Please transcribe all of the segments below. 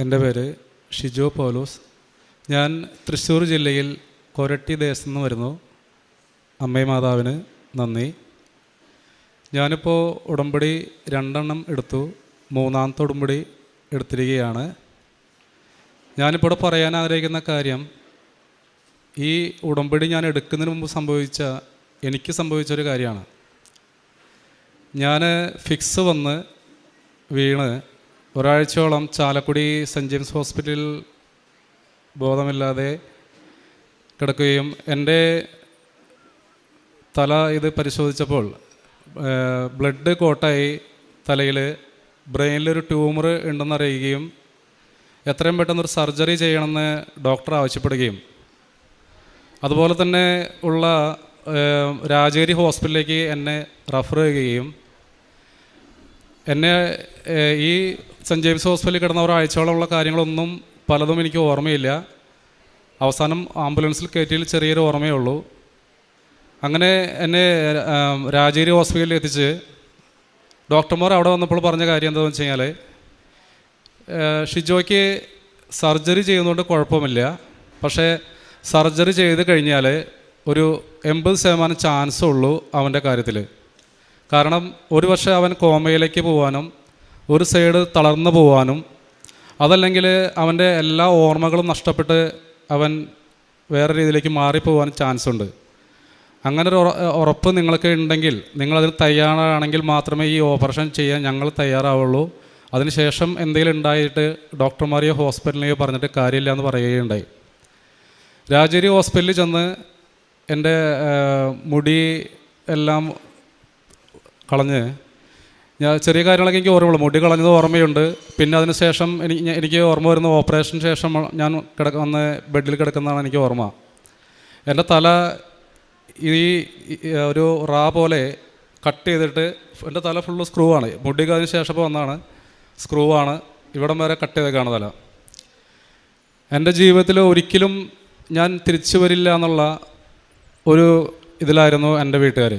എന്റെ പേര് ഷിജോ പൗലോസ്. ഞാൻ തൃശ്ശൂർ ജില്ലയിൽ കൊരട്ടി ദേശത്തു നിന്ന് വരുന്നു. അമ്മേ മാതാവിന് നന്ദി. ഞാനിപ്പോൾ ഉടമ്പടി രണ്ടെണ്ണം എടുത്തു. മൂന്നാമത്തെ ഉടമ്പടി എടുത്തിരിക്കുകയാണ്. ഞാനിപ്പോൾ പറയാൻ ആഗ്രഹിക്കുന്ന കാര്യം ഈ ഉടമ്പടി ഞാൻ എടുക്കുന്നതിന് മുമ്പ് സംഭവിച്ച എനിക്ക് സംഭവിച്ചൊരു കാര്യമാണ്. ഞാൻ ഫിക്സ് വന്ന് വീണ് ഒരാഴ്ചയോളം ചാലക്കുടി സെന്റ് ജെയിംസ് ഹോസ്പിറ്റലിൽ ബോധമില്ലാതെ കിടക്കുകയും എന്റെ തല ഇത് പരിശോധിച്ചപ്പോൾ ബ്ലഡ് കോട്ടായി തലയിൽ ബ്രെയിനിലൊരു ട്യൂമർ ഉണ്ടെന്നറിയുകയും എത്രയും പെട്ടെന്ന് ഒരു സർജറി ചെയ്യണമെന്ന് ഡോക്ടർ ആവശ്യപ്പെടുകയും. അതുപോലെ തന്നെ ഉള്ള രാജഗിരി ഹോസ്പിറ്റലിലേക്ക് എന്നെ റഫർ ചെയ്യുകയും. എന്നെ ഈ സെന്റ് ജെയിംസ് ഹോസ്പിറ്റലിൽ കിടന്ന ഒരാഴ്ചയോളമുള്ള കാര്യങ്ങളൊന്നും പലതും എനിക്ക് ഓർമ്മയില്ല. അവസാനം ആംബുലൻസിൽ കയറ്റിയിൽ ചെറിയൊരു ഓർമ്മയേ ഉള്ളൂ. അങ്ങനെ എന്നെ രാജേരി ഹോസ്പിറ്റലിൽ എത്തിച്ച് ഡോക്ടർമാർ അവിടെ വന്നപ്പോൾ പറഞ്ഞ കാര്യം എന്താണെന്ന് വെച്ച് കഴിഞ്ഞാൽ ഷിജോയ്ക്ക് സർജറി ചെയ്യുന്നതുകൊണ്ട് കുഴപ്പമില്ല. പക്ഷേ സർജറി ചെയ്ത് കഴിഞ്ഞാൽ ഒരു എൺപത് ശതമാനം ചാൻസ് ഉള്ളൂ അവന്റെ കാര്യത്തിൽ കാരണം ഒരു പക്ഷേ അവൻ കോമയിലേക്ക് പോകാനും ഒരു സൈഡ് തളർന്നു പോകാനും അതല്ലെങ്കിൽ അവന്റെ എല്ലാ ഓർമ്മകളും നഷ്ടപ്പെട്ട് അവൻ വേറെ രീതിയിലേക്ക് മാറിപ്പോകാനും ചാൻസ് ഉണ്ട് അങ്ങനെ ഒരു ഉറപ്പ് നിങ്ങൾക്ക് ഉണ്ടെങ്കിൽ നിങ്ങളതിന് തയ്യാറാണെങ്കിൽ മാത്രമേ ഈ ഓപ്പറേഷൻ ചെയ്യാൻ ഞങ്ങൾ തയ്യാറാവുള്ളൂ. അതിനുശേഷം എന്തെങ്കിലും ഉണ്ടായിട്ട് ഡോക്ടർമാരെയോ ഹോസ്പിറ്റലിനെയോ പറഞ്ഞിട്ട് കാര്യമില്ല എന്ന് പറയുകയുണ്ടായി. രാജേരി ഹോസ്പിറ്റലിൽ ചെന്ന് എന്റെ മുടി എല്ലാം കളഞ്ഞ് ഞാൻ ചെറിയ കാര്യങ്ങളൊക്കെ എനിക്ക് ഓർമ്മയുള്ളൂ. മുടി കളഞ്ഞത് ഓർമ്മയുണ്ട്. പിന്നെ അതിന് ശേഷം എനിക്ക് എനിക്ക് ഓർമ്മ വരുന്ന ഓപ്പറേഷൻ ശേഷം ഞാൻ കിടക്ക വന്ന് ബെഡിൽ കിടക്കുന്നതാണ് എനിക്ക് ഓർമ്മ. എന്റെ തല ഈ ഒരു റാ പോലെ കട്ട് ചെയ്തിട്ട് എന്റെ തല ഫുള്ള് സ്ക്രൂ ആണ്. മുടി കഴിഞ്ഞ ശേഷം വന്നാണ് സ്ക്രൂ ആണ്. ഇവിടം വരെ കട്ട് ചെയ്തേക്കാണ് തല. എന്റെ ജീവിതത്തിൽ ഒരിക്കലും ഞാൻ തിരിച്ചു വരില്ല എന്നുള്ള ഒരു ഇതിലായിരുന്നു എന്റെ വീട്ടുകാർ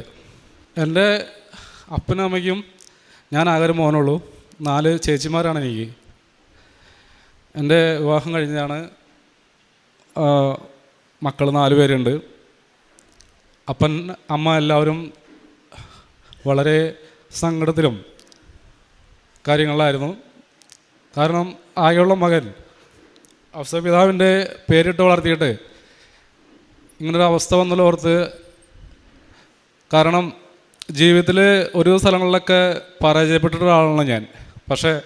എന്റെ അപ്പനും അമ്മയ്ക്കും ഞാൻ ആകെ മോനുള്ളൂ. നാല് ചേച്ചിമാരാണ് എനിക്ക്. എന്റെ വിവാഹം കഴിഞ്ഞതാണ് മക്കൾ നാല് പേരുണ്ട്. അപ്പൻ അമ്മ എല്ലാവരും വളരെ സങ്കടത്തിലും കാര്യങ്ങളിലായിരുന്നു. കാരണം ആകെയുള്ള മകൻ അവസരപിതാവിന്റെ പേരിട്ട് വളർത്തിയിട്ട് ഇങ്ങനൊരു അവസ്ഥ വന്നല്ലോ ഓർത്ത് കാരണം ജീവിതത്തിൽ ഒരു സ്ഥലങ്ങളിലൊക്കെ പരാജയപ്പെട്ട ഒരാളാണ് ഞാൻ. പക്ഷേ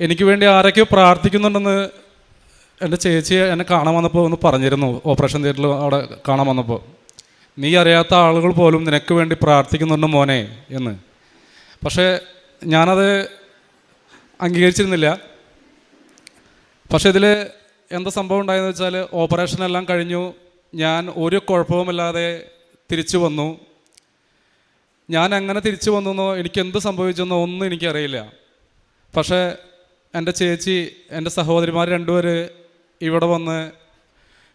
എനിക്ക് വേണ്ടി ആരൊക്കെയോ പ്രാർത്ഥിക്കുന്നുണ്ടെന്ന് എന്റെ ചേച്ചി എന്നെ കാണാൻ വന്നപ്പോൾ ഒന്ന് പറഞ്ഞിരുന്നു. ഓപ്പറേഷൻ തിയേറ്ററിൽ അവിടെ കാണാൻ വന്നപ്പോൾ. നീ അറിയാത്ത ആളുകൾ പോലും നിനക്ക് വേണ്ടി പ്രാർത്ഥിക്കുന്നുണ്ട് മോനെ എന്ന്. പക്ഷേ ഞാനത് അംഗീകരിച്ചിരുന്നില്ല. പക്ഷേ ഇതിൽ എന്താ സംഭവം ഉണ്ടായെന്ന് വെച്ചാൽ ഓപ്പറേഷൻ എല്ലാം കഴിഞ്ഞു. ഞാൻ ഒരു കുഴപ്പവുമില്ലാതെ തിരിച്ചു വന്നു. ഞാൻ അങ്ങനെ തിരിച്ചു വന്നെന്നോ എനിക്ക് എന്ത് സംഭവിച്ചെന്നോ ഒന്നും എനിക്കറിയില്ല. പക്ഷേ എന്റെ ചേച്ചി എന്റെ സഹോദരിമാർ രണ്ടുപേർ ഇവിടെ വന്ന്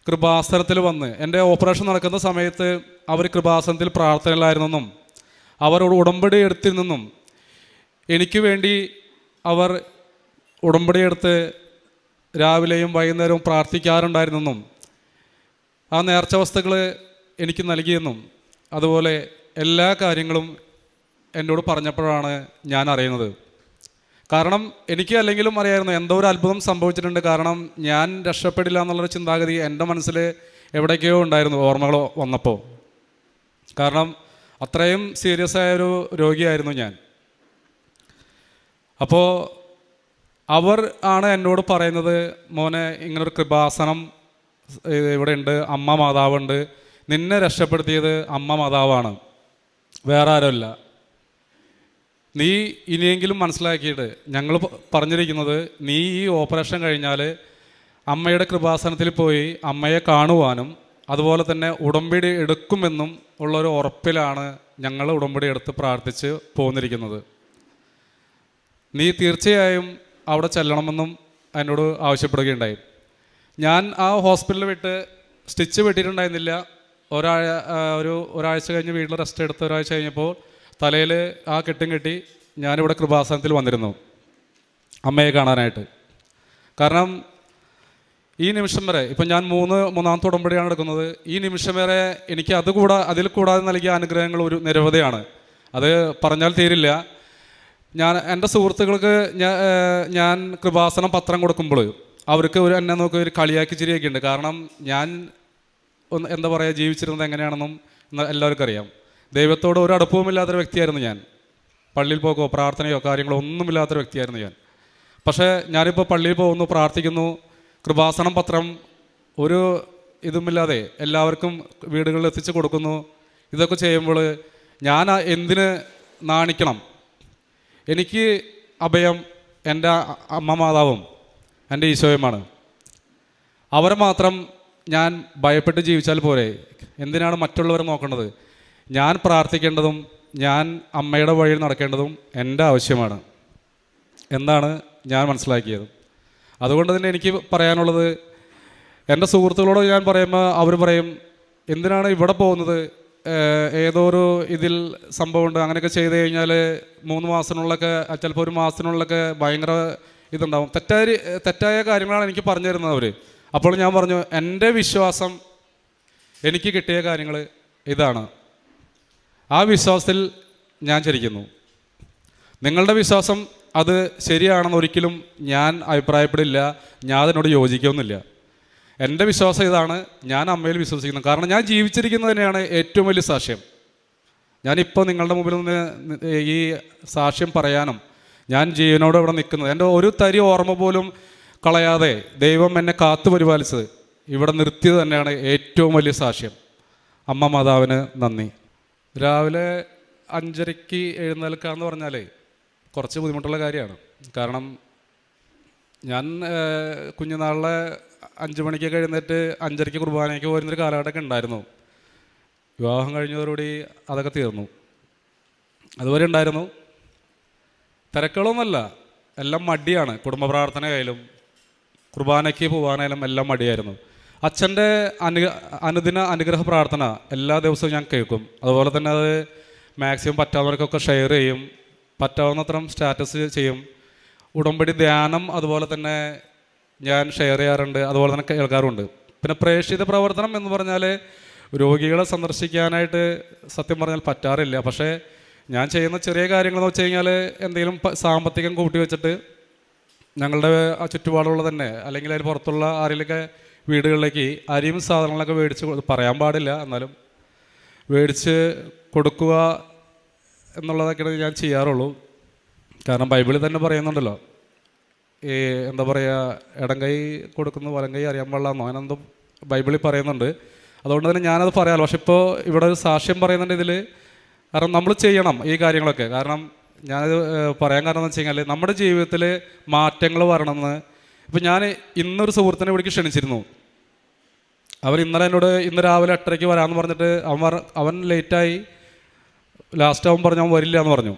കൃപാസനത്തിൽ വന്ന് എന്റെ ഓപ്പറേഷൻ നടക്കുന്ന സമയത്ത് അവർ കൃപാസനത്തിൽ പ്രാർത്ഥനയിലായിരുന്നെന്നും അവരോട് ഉടമ്പടി എടുത്തിരുന്നെന്നും എനിക്ക് വേണ്ടി അവർ ഉടമ്പടി എടുത്ത് രാവിലെയും വൈകുന്നേരവും പ്രാർത്ഥിക്കാറുണ്ടായിരുന്നെന്നും ആ നേർച്ച വസ്തുക്കൾ എനിക്ക് നൽകിയെന്നും അതുപോലെ എല്ലാ കാര്യങ്ങളും എന്നോട് പറഞ്ഞപ്പോഴാണ് ഞാൻ അറിയുന്നത്. കാരണം എനിക്ക് അല്ലെങ്കിലും അറിയായിരുന്നു എന്തോ ഒരു അത്ഭുതം സംഭവിച്ചിട്ടുണ്ട്. കാരണം ഞാൻ രക്ഷപ്പെടില്ല എന്നുള്ളൊരു ചിന്താഗതി എന്റെ മനസ്സിൽ എവിടേക്കോ ഉണ്ടായിരുന്നു ഓർമ്മകൾ വന്നപ്പോൾ. കാരണം അത്രയും സീരിയസ് ആയൊരു രോഗിയായിരുന്നു ഞാൻ. അപ്പോൾ അവർ ആണ് എന്നോട് പറയുന്നത് മോനെ ഇങ്ങനൊരു കൃപാസനം ഇവിടെ ഉണ്ട് അമ്മ മാതാവുണ്ട്. നിന്നെ രക്ഷപ്പെടുത്തിയത് അമ്മ മാതാവാണ്. വേറെ ആരുമല്ല നീ ഇനിയെങ്കിലും മനസ്സിലാക്കിയിട്ട് ഞങ്ങൾ പറഞ്ഞിരിക്കുന്നത് നീ ഈ ഓപ്പറേഷൻ കഴിഞ്ഞാൽ അമ്മയുടെ കൃപാസനത്തിൽ പോയി അമ്മയെ കാണുവാനും അതുപോലെ തന്നെ ഉടമ്പടി എടുക്കുമെന്നും ഉള്ളൊരു ഉറപ്പിലാണ് ഞങ്ങൾ ഉടമ്പടി എടുത്ത് പ്രാർത്ഥിച്ച് പോന്നിരിക്കുന്നത്. നീ തീർച്ചയായും അവിടെ ചെല്ലണമെന്നും എന്നോട് ആവശ്യപ്പെടുകയുണ്ടായി. ഞാൻ ആ ഹോസ്പിറ്റലിൽ വിട്ട് സ്റ്റിച്ച് വെട്ടിയിട്ടുണ്ടായിരുന്നില്ല. ഒരാഴ ഒരു ഒരാഴ്ച കഴിഞ്ഞ് വീട്ടിൽ റെസ്റ്റ് എടുത്ത് ഒരാഴ്ച കഴിഞ്ഞപ്പോൾ തലയിൽ ആ കെട്ടും കെട്ടി ഞാനിവിടെ കൃപാസനത്തിൽ വന്നിരുന്നു. അമ്മയെ കാണാനായിട്ട്. കാരണം ഈ നിമിഷം വരെ ഇപ്പം ഞാൻ മൂന്ന് മൂന്നാമത്തെ ഉടമ്പടിയാണ് എടുക്കുന്നത്. ഈ നിമിഷം വരെ എനിക്ക് അത് കൂടാ അതിൽ കൂടാതെ നൽകിയ അനുഗ്രഹങ്ങൾ ഒരു നിരവധിയാണ്. അത് പറഞ്ഞാൽ തീരില്ല. ഞാൻ എന്റെ സുഹൃത്തുക്കൾക്ക് ഞാൻ ഞാൻ കൃപാസനം പത്രം കൊടുക്കുമ്പോൾ അവർക്ക് ഒരു എന്നെ നോക്കി ഒരു കളിയാക്കി ചിരിയൊക്കെ ഉണ്ട്. കാരണം ഞാൻ എന്താ പറയുക ജീവിച്ചിരുന്നത് എങ്ങനെയാണെന്നും എല്ലാവർക്കും അറിയാം. ദൈവത്തോട് ഒരു അടുപ്പവുമില്ലാത്തൊരു വ്യക്തിയായിരുന്നു ഞാൻ. പള്ളിയിൽ പോകോ പ്രാർത്ഥനയോ കാര്യങ്ങളോ ഒന്നുമില്ലാത്തൊരു വ്യക്തിയായിരുന്നു ഞാൻ. പക്ഷേ ഞാനിപ്പോൾ പള്ളിയിൽ പോകുന്നു പ്രാർത്ഥിക്കുന്നു കൃപാസനം പത്രം ഒരു ഇതുമില്ലാതെ എല്ലാവർക്കും വീടുകളിൽ എത്തിച്ചു കൊടുക്കുന്നു. ഇതൊക്കെ ചെയ്യുമ്പോൾ ഞാൻ എന്തിന് നാണിക്കണം? എനിക്ക് അഭയം എന്റെ അമ്മ മാതാവും എന്റെ ഈശോയുമാണ്. അവരെ മാത്രം ഞാൻ ഭയപ്പെട്ട് ജീവിച്ചാൽ പോരെ. എന്തിനാണ് മറ്റുള്ളവർ നോക്കേണ്ടത് ഞാൻ പ്രാർത്ഥിക്കേണ്ടതും ഞാൻ അമ്മയുടെ വഴിയിൽ നടക്കേണ്ടതും എന്റെ ആവശ്യമാണ്. എന്നാണ് ഞാൻ മനസ്സിലാക്കിയത്. അതുകൊണ്ട് തന്നെ എനിക്ക് പറയാനുള്ളത് എന്റെ സുഹൃത്തുക്കളോട് ഞാൻ പറയുമ്പോൾ അവർ പറയും എന്തിനാണ് ഇവിടെ പോകുന്നത്? ഏതോ ഒരു ഇതിൽ സംഭവമുണ്ട്. അങ്ങനെയൊക്കെ ചെയ്ത് കഴിഞ്ഞാൽ മൂന്ന് മാസത്തിനുള്ളൊക്കെ ചിലപ്പോൾ ഒരു മാസത്തിനുള്ളൊക്കെ ഭയങ്കര ഇതുണ്ടാവും. തെറ്റായ തെറ്റായ കാര്യങ്ങളാണ് എനിക്ക് പറഞ്ഞു തരുന്നത് അവർ അപ്പോൾ ഞാൻ പറഞ്ഞു എന്റെ വിശ്വാസം എനിക്ക് കിട്ടിയ കാര്യങ്ങൾ ഇതാണ്. ആ വിശ്വാസത്തിൽ ഞാൻ ചരിക്കുന്നു. നിങ്ങളുടെ വിശ്വാസം അത് ശരിയാണെന്ന് ഒരിക്കലും ഞാൻ അഭിപ്രായപ്പെടില്ല. ഞാൻ അതിനോട് യോജിക്കുന്നില്ല. എന്റെ വിശ്വാസം ഇതാണ്. ഞാൻ അമ്മയിൽ വിശ്വസിക്കുന്നു. കാരണം ഞാൻ ജീവിച്ചിരിക്കുന്നത് തന്നെയാണ് ഏറ്റവും വലിയ സാക്ഷ്യം. ഞാനിപ്പോൾ നിങ്ങളുടെ മുമ്പിൽ നിന്ന് ഈ സാക്ഷ്യം പറയാനും ഞാൻ ജീവനോട് ഇവിടെ നിൽക്കുന്നത്. എന്റെ ഒരു തരി ഓർമ്മ പോലും കളയാതെ ദൈവം എന്നെ കാത്തു പരിപാലിച്ചത് ഇവിടെ നിർത്തിയത് തന്നെയാണ് ഏറ്റവും വലിയ സാക്ഷ്യം. അമ്മ മാതാവിന് നന്ദി. രാവിലെ അഞ്ചരയ്ക്ക് എഴുന്നേൽക്കുക എന്ന് പറഞ്ഞാലേ കുറച്ച് ബുദ്ധിമുട്ടുള്ള കാര്യമാണ്. കാരണം ഞാൻ കുഞ്ഞുനാളിലെ അഞ്ച് മണിക്കൊക്കെ എഴുന്നേറ്റ് അഞ്ചരയ്ക്ക് കുർബാനയ്ക്ക് പോരുന്നൊരു കാലഘട്ടമൊക്കെ ഉണ്ടായിരുന്നു. വിവാഹം കഴിഞ്ഞതോടുകൂടി അതൊക്കെ തീർന്നു. അതുവരെ ഉണ്ടായിരുന്നു. തിരക്കുകളൊന്നുമല്ല. എല്ലാം മടിയാണ്. കുടുംബ പ്രാർത്ഥനയായാലും കുർബാനയ്ക്ക് പോകാനായാലും എല്ലാം മടിയായിരുന്നു. അച്ഛന്റെ അനു അനുദിന അനുഗ്രഹ പ്രാർത്ഥന എല്ലാ ദിവസവും ഞാൻ കേൾക്കും. അതുപോലെ തന്നെ അത് മാക്സിമം പറ്റാവുന്നവർക്കൊക്കെ ഷെയർ ചെയ്യും. പറ്റാവുന്നത്രം സ്റ്റാറ്റസ് ചെയ്യും. ഉടമ്പടി ധ്യാനം അതുപോലെ തന്നെ ഞാൻ ഷെയർ ചെയ്യാറുണ്ട്. അതുപോലെ തന്നെ കേൾക്കാറുണ്ട്. പിന്നെ പ്രേക്ഷിത പ്രവർത്തനം എന്ന് പറഞ്ഞാൽ രോഗികളെ സന്ദർശിക്കാനായിട്ട് സത്യം പറഞ്ഞാൽ പറ്റാറില്ല. പക്ഷേ ഞാൻ ചെയ്യുന്ന ചെറിയ കാര്യങ്ങളെന്ന് വെച്ച് കഴിഞ്ഞാൽ എന്തെങ്കിലും സാമ്പത്തികം കൂട്ടി വെച്ചിട്ട് ഞങ്ങളുടെ ആ ചുറ്റുപാടുള്ള തന്നെ അല്ലെങ്കിൽ അതിന് പുറത്തുള്ള ആരെങ്കിലൊക്കെ വീടുകളിലേക്ക് അരിയും സാധനങ്ങളൊക്കെ മേടിച്ച് പറയാൻ പാടില്ല എന്നാലും മേടിച്ച് കൊടുക്കുക എന്നുള്ളതൊക്കെയാണ് ഞാൻ ചെയ്യാറുള്ളൂ. കാരണം ബൈബിളിൽ തന്നെ പറയുന്നുണ്ടല്ലോ ഈ എന്താ പറയുക ഇടം കൈ കൊടുക്കുന്നു വലം കൈ അറിയാൻ പാടില്ലെന്നോ? അങ്ങനെ എന്തോ ബൈബിളിൽ പറയുന്നുണ്ട്. അതുകൊണ്ട് തന്നെ ഞാനത് പറയാമല്ലോ പക്ഷെ ഇപ്പോൾ ഇവിടെ ഒരു സാക്ഷ്യം പറയുന്നുണ്ട് ഇതിൽ കാരണം നമ്മൾ ചെയ്യണം ഈ കാര്യങ്ങളൊക്കെ. കാരണം ഞാനത് പറയാൻ കാരണം എന്ന് വെച്ച് കഴിഞ്ഞാൽ നമ്മുടെ ജീവിതത്തിൽ മാറ്റങ്ങൾ വരണമെന്ന് ഇപ്പം ഞാൻ ഇന്നൊരു സുഹൃത്തിനെ ഇവിടേക്ക് ക്ഷണിച്ചിരുന്നു. അവൻ ഇന്നലെ എന്നോട് ഇന്ന് രാവിലെ എട്ടരയ്ക്ക് വരാമെന്ന് പറഞ്ഞിട്ട് അവൻ അവൻ ലേറ്റായി. ലാസ്റ്റ് അവൻ പറഞ്ഞു അവൻ വരില്ല എന്ന് പറഞ്ഞു.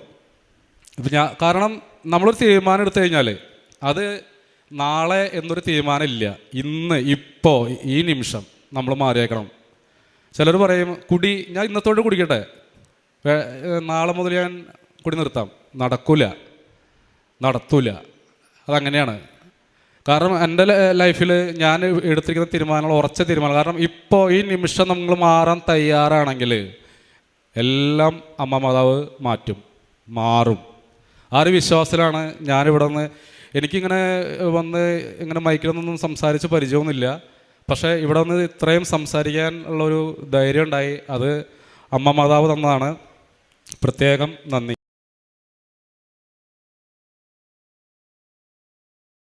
ഇപ്പം ഞാൻ കാരണം നമ്മളൊരു തീരുമാനം എടുത്തു കഴിഞ്ഞാൽ അത് നാളെ എന്നൊരു തീരുമാനം ഇല്ല. ഇന്ന് ഇപ്പോൾ ഈ നിമിഷം നമ്മൾ മാറിയേക്കണം. ചിലർ പറയും കുടി ഞാൻ ഇന്നത്തോട്ട് കുടിക്കട്ടെ. നാളെ മുതൽ ഞാൻ കുടി നിർത്താം. നടക്കൂല. നടത്തൂല. അതങ്ങനെയാണ്. കാരണം എന്റെ ലൈഫിൽ ഞാൻ എടുത്തിരിക്കുന്ന തീരുമാനങ്ങൾ ഉറച്ച തീരുമാനം കാരണം ഇപ്പോൾ ഈ നിമിഷം നമ്മൾ മാറാൻ തയ്യാറാണെങ്കിൽ എല്ലാം അമ്മ മാതാവ് മാറ്റും. മാറും. ആ ഒരു വിശ്വാസത്തിലാണ് ഞാനിവിടെ നിന്ന് എനിക്കിങ്ങനെ വന്ന് ഇങ്ങനെ മൈക്കിലൊന്നും സംസാരിച്ച് പരിചയമൊന്നുമില്ല. പക്ഷേ ഇവിടെ നിന്ന് ഇത്രയും സംസാരിക്കാൻ ഉള്ളൊരു ധൈര്യം ഉണ്ടായി. അത് അമ്മ മാതാവ് തന്നതാണ്. പ്രത്യേകം നന്ദി.